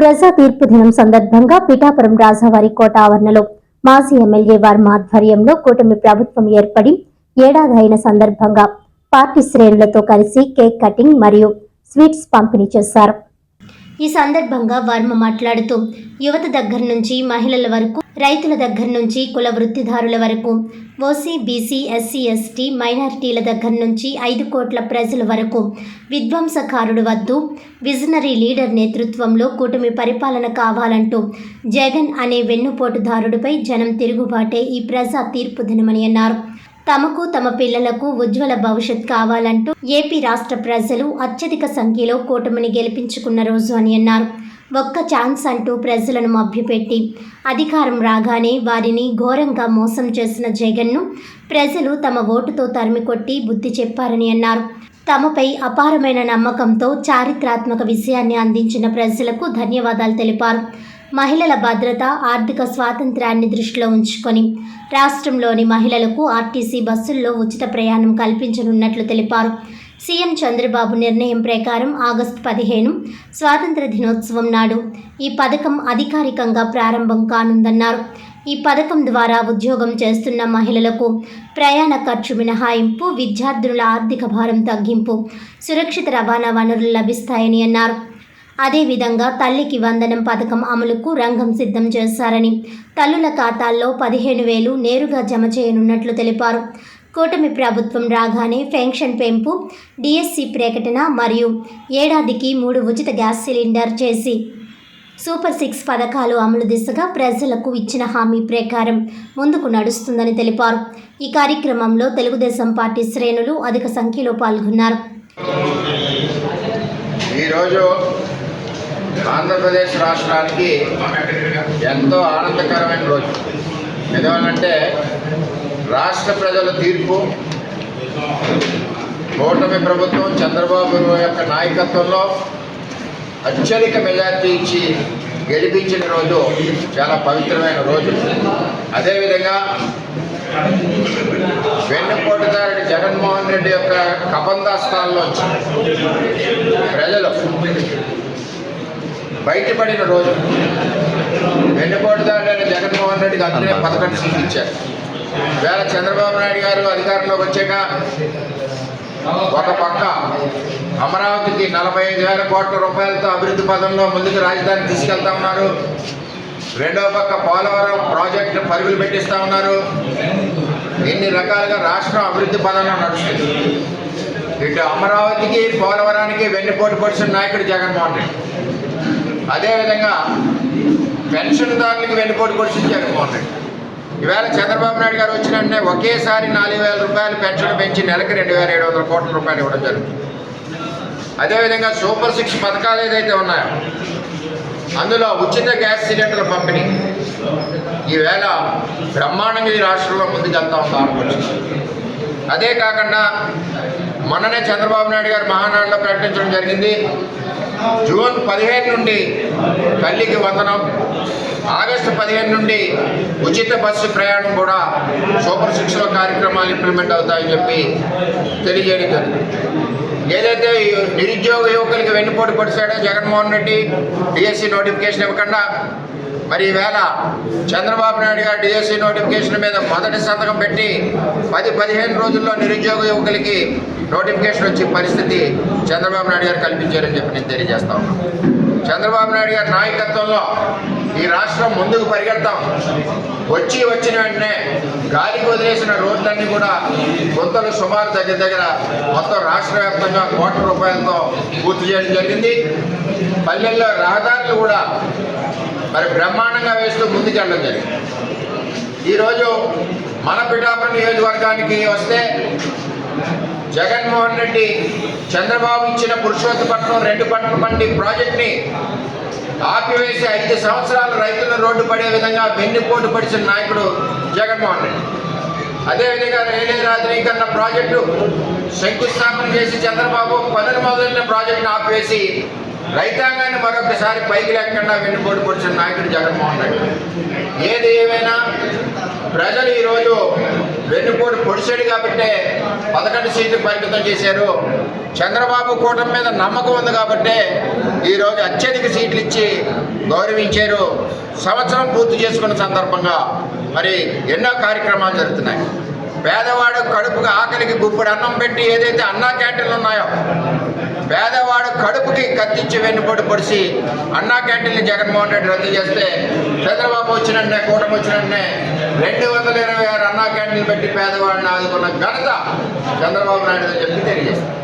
ప్రజా తీర్పు దినం సందర్భంగా పిఠాపురం రాజావారి కోట ఆవరణలో మాజీ ఎమ్మెల్యే వర్మ ఆధ్వర్యంలో కూటమి ప్రభుత్వం ఏర్పడి ఏడాది అయిన సందర్భంగా పార్టీ శ్రేణులతో కలిసి కేక్ కటింగ్ మరియు స్వీట్స్ పంపిణీ చేశారు. ఈ సందర్భంగా వర్మ మాట్లాడుతూ యువత దగ్గర నుంచి మహిళల వరకు రైతుల దగ్గర నుంచి కుల వృత్తిదారుల వరకు ఓసీ బీసీ ఎస్సీ ఎస్టీ మైనారిటీల దగ్గర నుంచి ఐదు కోట్ల ప్రజల వరకు విధ్వంసకారుడు వద్దు. విజనరీ లీడర్ నేతృత్వంలో కూటమి పరిపాలన కావాలంటూ జగన్ అనే వెన్నుపోటుదారుడిపై జనం తిరుగుబాటే ఈ ప్రజా తీర్పు దినమని అన్నారు. తమకు తమ పిల్లలకు ఉజ్వల భవిష్యత్ కావాలంటూ ఏపీ రాష్ట్ర ప్రజలు అత్యధిక సంఖ్యలో కూటమిని గెలిపించుకున్న రోజు అని అన్నారు. ఒక్క ఛాన్స్ అంటూ ప్రజలను మభ్యపెట్టి అధికారం రాగానే వారిని ఘోరంగా మోసం చేసిన జగన్ను ప్రజలు తమ ఓటుతో తరిమికొట్టి బుద్ధి చెప్పారని అన్నారు. తమపై అపారమైన నమ్మకంతో చారిత్రాత్మక విజయాన్ని అందించిన ప్రజలకు ధన్యవాదాలు తెలిపారు. మహిళల భద్రత ఆర్థిక స్వాతంత్రాన్ని దృష్టిలో ఉంచుకొని రాష్ట్రంలోని మహిళలకు ఆర్టీసీ బస్సుల్లో ఉచిత ప్రయాణం కల్పించనున్నట్లు తెలిపారు. సీఎం చంద్రబాబు నిర్ణయం ప్రకారం ఆగస్టు పదిహేను స్వాతంత్ర దినోత్సవం నాడు ఈ పథకం అధికారికంగా ప్రారంభం కానుందన్నారు. ఈ పథకం ద్వారా ఉద్యోగం చేస్తున్న మహిళలకు ప్రయాణ ఖర్చు మినహాయింపు విద్యార్థుల ఆర్థిక భారం తగ్గింపు సురక్షిత రవాణా వనరులు లభిస్తాయని అన్నారు. అదేవిధంగా తల్లికి వందనం పథకం అమలుకు రంగం సిద్ధం చేశారని. తల్లుల ఖాతాల్లో పదిహేను వేలు నేరుగా జమ చేయనున్నట్లు తెలిపారు. కూటమి ప్రభుత్వం రాగానే పెన్షన్ పెంపు డిఎస్సి ప్రకటన మరియు ఏడాదికి మూడు ఉచిత గ్యాస్ సిలిండర్ చేసి సూపర్ సిక్స్ పథకాలు అమలు దిశగా ప్రజలకు ఇచ్చిన హామీ ప్రకారం ముందుకు నడుస్తుందని తెలిపారు. ఈ కార్యక్రమంలో తెలుగుదేశం పార్టీ శ్రేణులు అధిక సంఖ్యలో పాల్గొన్నారు. ఈరోజు ఆంధ్రప్రదేశ్ రాష్ట్రానికి ఎంతో ఆనందకరమైన రోజు. ఎందువల్లంటే రాష్ట్ర ప్రజల తీర్పు కూటమి ప్రభుత్వం చంద్రబాబు యొక్క నాయకత్వంలో అత్యధిక మెజార్టీ ఇచ్చి గెలిపించిన రోజు చాలా పవిత్రమైన రోజు. అదేవిధంగా వెన్నుపోటుదారుడి జగన్మోహన్ రెడ్డి యొక్క కబందాస్థానంలోంచి ప్రజలు బయటపడిన రోజు వెన్నుపోటుదారుడైన జగన్మోహన్ రెడ్డికి అందుకే పథకం ఇచ్చారు వేళ చంద్రబాబు నాయుడు గారు అధికారంలోకి వచ్చాక ఒక పక్క అమరావతికి నలభై ఐదు వేల కోట్ల రూపాయలతో అభివృద్ధి పదంలో ముందుకు రాజధాని తీసుకెళ్తా ఉన్నారు. రెండవ పక్క పోలవరం ప్రాజెక్టు పరుగులు పెట్టిస్తా ఉన్నారు. ఇన్ని రకాలుగా రాష్ట్రం అభివృద్ధి పదంలో నడుస్తుంది. ఇటు అమరావతికి పోలవరానికి వెన్నుపోటు పొడిచిన నాయకుడు జగన్మోహన్ రెడ్డి. అదేవిధంగా పెన్షన్దారులకు వెన్నుపోటు పొడిచిన మోహన్ రెడ్డి ఈవేళ చంద్రబాబు నాయుడు గారు వచ్చిన వెంటనే ఒకేసారి నాలుగు వేల రూపాయలు పెన్షన్ పెంచి నెలకి రెండు వేల ఏడు వందల కోట్ల రూపాయలు ఇవ్వడం జరుగుతుంది. అదేవిధంగా సూపర్ సిక్స్ పథకాలు ఏదైతే ఉన్నాయో అందులో ఉచిత గ్యాస్ సిలిండర్ పంపిణీ ఈవేళ బ్రహ్మాండంగా ఈ రాష్ట్రంలో ముందుకెళ్తా ఉందా అదే కాకుండా మొన్ననే చంద్రబాబు నాయుడు గారు మహానాడులో ప్రకటించడం జరిగింది. జూన్ పదిహేను నుండి తల్లికి వందనం. ఆగస్టు పదిహేను నుండి ఉచిత బస్సు ప్రయాణం కూడా సూపర్ సిక్స్లో కార్యక్రమాలు ఇంప్లిమెంట్ అవుతాయని చెప్పి తెలియజేయడం జరిగింది. ఏదైతే నిరుద్యోగ యువకులకి వెన్నుపోటు పొడిచాడో జగన్మోహన్ రెడ్డి డిఎస్సి నోటిఫికేషన్ ఇవ్వకుండా మరి ఈవేళ చంద్రబాబు నాయుడు గారు డిఎస్సి నోటిఫికేషన్ మీద మొదటి సంతకం పెట్టి పది పదిహేను రోజుల్లో నిరుద్యోగ యువకులకి నోటిఫికేషన్ వచ్చే పరిస్థితి చంద్రబాబు నాయుడు గారు కల్పించారని చెప్పి నేను తెలియజేస్తా ఉన్నాను చంద్రబాబు నాయుడు గారి నాయకత్వంలో ఈ రాష్ట్రం ముందుకు పరిగెడతాం. వచ్చి వచ్చిన వెంటనే గాలికి వదిలేసిన రోడ్లన్నీ కూడా గుంతలు సుమారు దగ్గర దగ్గర మొత్తం రాష్ట్ర వ్యాప్తంగా కోట్ల రూపాయలతో పూర్తి చేయడం జరిగింది. పల్లెల్లో రహదారులు కూడా మరి బ్రహ్మాండంగా వేస్తూ ముందుకెళ్ళడం జరిగింది. ఈరోజు మన పిఠాపురం నియోజకవర్గానికి వస్తే జగన్మోహన్ రెడ్డి చంద్రబాబు ఇచ్చిన పురుషోత్తపట్నం రెండు పట్ల మండి ప్రాజెక్ట్ని ఆపివేసి ఐదు సంవత్సరాలు రైతులు రోడ్డు పడే విధంగా వెన్నుపోటు పడిచిన నాయకుడు జగన్మోహన్ రెడ్డి. అదేవిధంగా రైల్వే రాజనీకరణ ప్రాజెక్టు శంకుస్థాపన చేసి చంద్రబాబు పనులు మొదలైన ప్రాజెక్టును ఆపివేసి రైతాంగాన్ని మరొకసారి పైకి లేకుండా వెన్నుపోటు పొడిచిన నాయకుడు జగన్మోహన్ రెడ్డి. ఏది ఏమైనా ప్రజలు ఈరోజు వెన్నుపోటు పొడిచాడు కాబట్టే పదకొండు సీట్లు పరిమితం చేశారు. చంద్రబాబు కూటమి మీద నమ్మకం ఉంది కాబట్టే ఈరోజు అత్యధిక సీట్లు ఇచ్చి గౌరవించారు. సంవత్సరం పూర్తి చేసుకున్న సందర్భంగా మరి ఎన్నో కార్యక్రమాలు జరుగుతున్నాయి. పేదవాడు కడుపుగా ఆకలికి గుప్పుడు అన్నం పెట్టి ఏదైతే అన్నా క్యాంటీన్లు ఉన్నాయో పేదవాడు కడుపుకి కత్తించి వెన్నుపోటు పొడిచి అన్నా క్యాంటీన్లు జగన్మోహన్ రెడ్డి రద్దు చేస్తే చంద్రబాబు వచ్చినట్టే కూటమి వచ్చినట్టే రెండు వందల ఇరవై ఆరు అన్నా క్యాంటీన్లు పెట్టి పేదవాడిని ఆదుకున్న ఘనత చంద్రబాబు నాయుడు అని చెప్పి తెలియజేస్తారు.